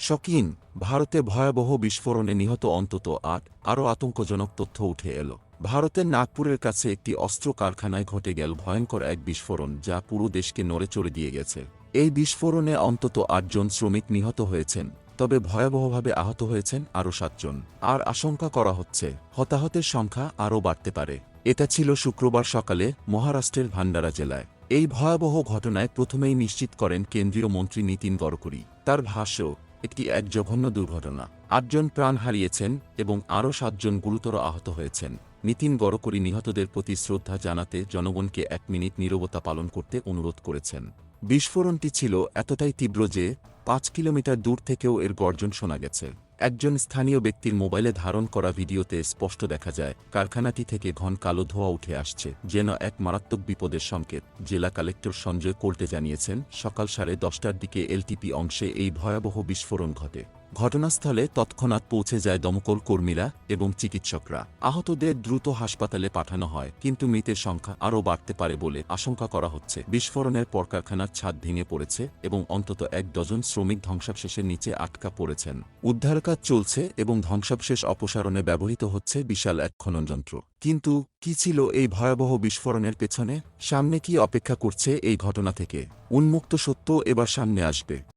শকিন ভারতে ভয়াবহ বিস্ফোরণে নিহত অন্তত আট, আরও আতঙ্কজনক তথ্য উঠে এলো। ভারতের নাগপুরের কাছে একটি অস্ত্র কারখানায় ঘটে গেল ভয়ঙ্কর এক বিস্ফোরণ, যা পুরো দেশকে নড়ে চড়ে দিয়ে গেছে। এই বিস্ফোরণে অন্তত আটজন শ্রমিক নিহত হয়েছেন, তবে ভয়াবহভাবে আহত হয়েছেন আরও সাতজন। আর আশঙ্কা করা হচ্ছে, হতাহতের সংখ্যা আরও বাড়তে পারে। এটা ছিল শুক্রবার সকালে মহারাষ্ট্রের ভান্ডারা জেলায়। এই ভয়াবহ ঘটনায় প্রথমেই নিশ্চিত করেন কেন্দ্রীয় মন্ত্রী নীতিন গড়করি। তার ভাষ্য একটি এক জঘন্য দুর্ঘটনা। আটজন প্রাণ হারিয়েছেন এবং আরও সাতজন গুরুতর আহত হয়েছেন। নীতিন গড়করি নিহতদের প্রতি শ্রদ্ধা জানাতে জনগণকে এক মিনিট নীরবতা পালন করতে অনুরোধ করেছেন। বিস্ফোরণটি ছিল এতটাই তীব্র যে পাঁচ কিলোমিটার দূর থেকেও এর গর্জন শোনা গেছে। একজন স্থানীয় ব্যক্তির মোবাইলে ধারণ করা ভিডিওতে স্পষ্ট দেখা যায়, কারখানাটি থেকে ঘন কালো ধোয়া উঠে আসছে, যেন এক মারাত্মক বিপদের সংকেত, জেলা কালেক্টর সঞ্জয় কোল্টে জানিয়েছেন, সকাল সাড়ে দশটার দিকে এলটিপি অংশে এই ভয়াবহ বিস্ফোরণ ঘটে। ঘটনাস্থলে তৎক্ষণাৎ পৌঁছে যায় দমকল কর্মীরা এবং চিকিৎসকরা। আহতদের দ্রুত হাসপাতালে পাঠানো হয়, কিন্তু মৃতের সংখ্যা আরও বাড়তে পারে বলে আশঙ্কা করা হচ্ছে। বিস্ফোরণের পর কারখানার ছাদ ভেঙে পড়েছে এবং অন্তত এক ডজন শ্রমিক ধ্বংসাবশেষের নিচে আটকা পড়েছেন। উদ্ধার কাজ চলছে এবং ধ্বংসাবশেষ অপসারণে ব্যবহৃত হচ্ছে বিশাল এক খননযন্ত্র। কিন্তু কি ছিল এই ভয়াবহ বিস্ফোরণের পেছনে? সামনে কি অপেক্ষা করছে এই ঘটনা থেকে? উন্মুক্ত সত্য এবার সামনে আসবে।